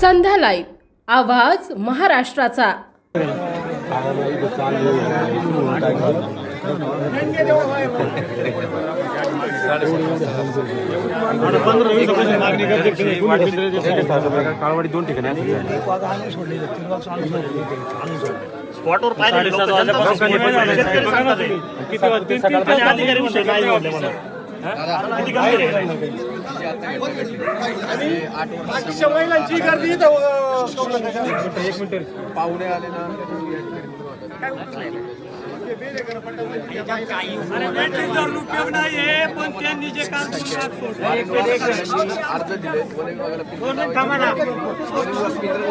संध्या live आवाज महाराष्ट्राचा. काळवाडी दोन ठिकाणी असं स्पॉटवर पाहिजे लोकं जनता बसून शेतकरी सांगतात ते. किती वाजते आणि नाही म्हणले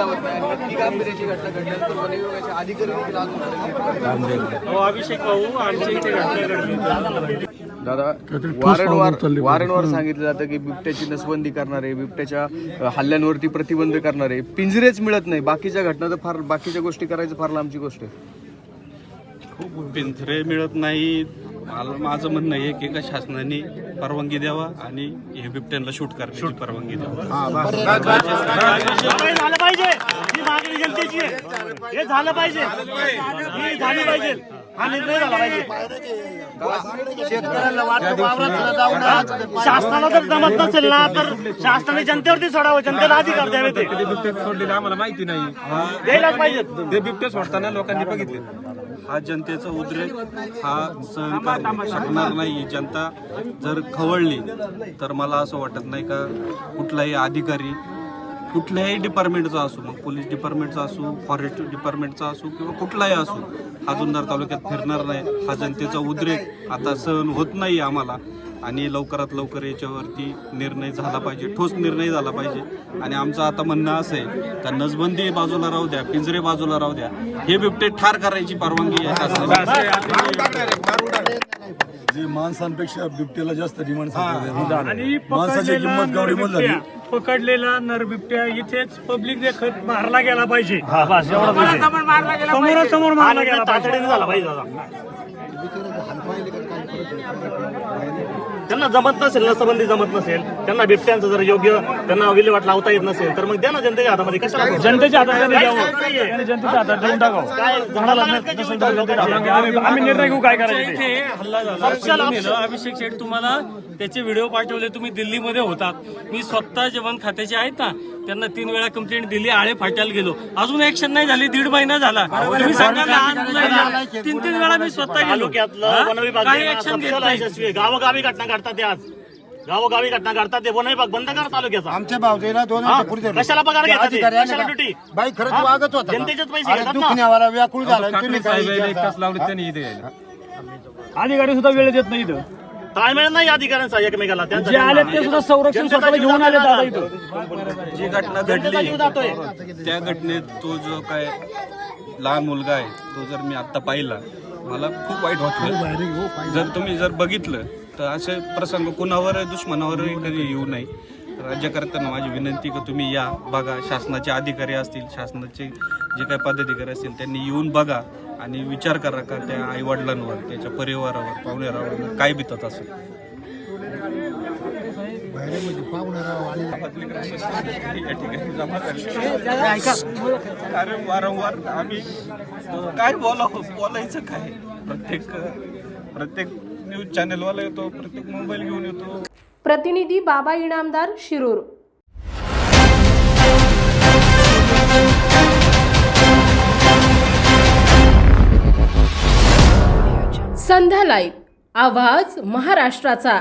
म्हणून. किती गंभीर अर्ज दिले अधिकारी अभिषेक भाऊ आमच्या इथे घटना घडली दादा वारंवार वारंवार सांगितलं जातं की बिबट्याची नसबंदी करणार बिबट्याच्या हल्ल्यांवरती प्रतिबंध करणार आहे पिंजरेच मिळत नाही. बाकीच्या घटना तर फार बाकीच्या गोष्टी करायचं फार लांबची गोष्ट आहे. पिंजरे मिळत नाही. मला माझं म्हणणं आहे की एका शासनाने परवानगी द्यावा आणि हे बिबट्यांना शूट करण्याची परवानगी द्यावा. हे झालं पाहिजे. ही मागणी जनतेची आहे. हे झालं पाहिजे. ही झाली पाहिजे. शासनाला जर जमत नसेल ना तर शासनाने जनतेवरती सोडावं जनतेला अधिकार द्यावे ते. बिबटे सोडलेले आम्हाला माहिती नाही. द्यायलाच पाहिजे ते बिबटे सोडताना लोकांनी बघितले. हा जनतेचा उद्रेक हा सहन करू शकणार नाही जनता. जर खवळली तर मला असं वाटत नाही का कुठलाही अधिकारी कुठल्याही डिपार्टमेंटचा असो मग पोलीस डिपार्टमेंटचा असो फॉरेस्ट डिपार्टमेंटचा असो किंवा कुठलाही असो हा जुन्नर तालुक्यात फिरणार नाही. हा जनतेचा उद्रेक आता सहन होत नाही आम्हाला. आणि लवकरात लवकर याच्यावरती निर्णय झाला पाहिजे ठोस निर्णय झाला पाहिजे. आणि आमचं आता म्हणणं असं आहे का नसबंदी बाजूला राहू द्या पिंजरे बाजूला राहू द्या. हे बिबटे ठार करायची परवानगी या जे माणसांपेक्षा बिबट्याला जास्त डिमांड आणि माणसाची किंमत गावडी मोल झाली पकडलेला नर बिबट्या इथेच पब्लिक देखत मारला गेला पाहिजे. हा समोरासमोर मारला गेला पाहिजे तातडीने झाला पाहिजे दादा त्यांना जमत नसेल नसबंदी जमत नसेल त्यांना बिबट्यांचं जर योग्य त्यांना विल्हेवाट लावता येत नसेल तर मग द्या ना जनतेच्या हातामध्ये कशाला जनतेच्या हातात त्यांनी काहीच द्यावं. करत नाहीये. त्यांनी जनतेच्या हातात देऊन टाकावं काय झाडाला नसेल तर जनतेच्या हातात. आम्ही आम्ही निर्णय घेऊ काय करायचं ते. इथे हल्ला झाला फिल्म नेलं. अभिषेक शेठ तुम्हाला त्याचे व्हिडिओ पाठवले तुम्ही दिल्लीमध्ये होतात मी स्वतः जेवण खात्याचे आहेत ना त्यांना तीन वेळा कंप्लेंट दिली आळे फाट्याला गेलो अजून ऍक्शन नाही झाली दीड महिना झाला तुम्ही सांगा लहान मुलं तीन तीन वेळा मी स्वतः गेलो तालुक्यातलं काही ऍक्शन घेत सबसेल नाही. गावोगावी घटना घडतात ते आज. गावोगावी घटना घडतात ते. वन विभाग बंद करा तालुक्याचा. आमच्या भावतेला दोन हा? कशाला पगार घेतात ते? कशाला ड्युटी बाई खरंच हा? वागत होता का? जनतेचेच पैसे अरे घेतात ना. दुखण्यावाला व्याकुळ झाला. आणि ठाकरे तुम्ही काय साहेब एक विचारता? तास लावले त्यांनी इथे यायला. अधिकारी सुद्धा वेळ देत नाही इथं. ताळमेळ नाही अधिकाऱ्यांचा एकमेकाला. त्यांचा जे आले ते सुद्धा संरक्षण स्वतःला घेऊन आले दादा इथं. जी घटना जनतेचा जीव जातोय. घडली त्या घटनेत तो जो काय लहान मुलगा आहे तो जर मी आता पाहिला मला खूप वाईट वाटलं. जर तुम्ही जर बघितलं तर असे प्रसंग कुणावर दुश्मनावरही कधी येऊ नये. राज्यकर्त्यांना माझी विनंती की तुम्ही या बघा. शासनाचे अधिकारी असतील शासनाचे जे काही पदाधिकारी असतील त्यांनी येऊन बघा आणि विचार करा का त्या आईवडिलांवर त्याच्या परिवारावर पाहुणेरावर काय बितत असेल. कारण वारंवार आम्ही काय बोला बोलायचं काय? प्रत्येक प्रत्येक प्रत्येक न्यूज चॅनलवाला येतो प्रत्येक मोबाईल घेऊन येतो. प्रतिनिधी बाबा इनामदार शिरूर. संध्या लाईव्ह. आवाज महाराष्ट्राचा.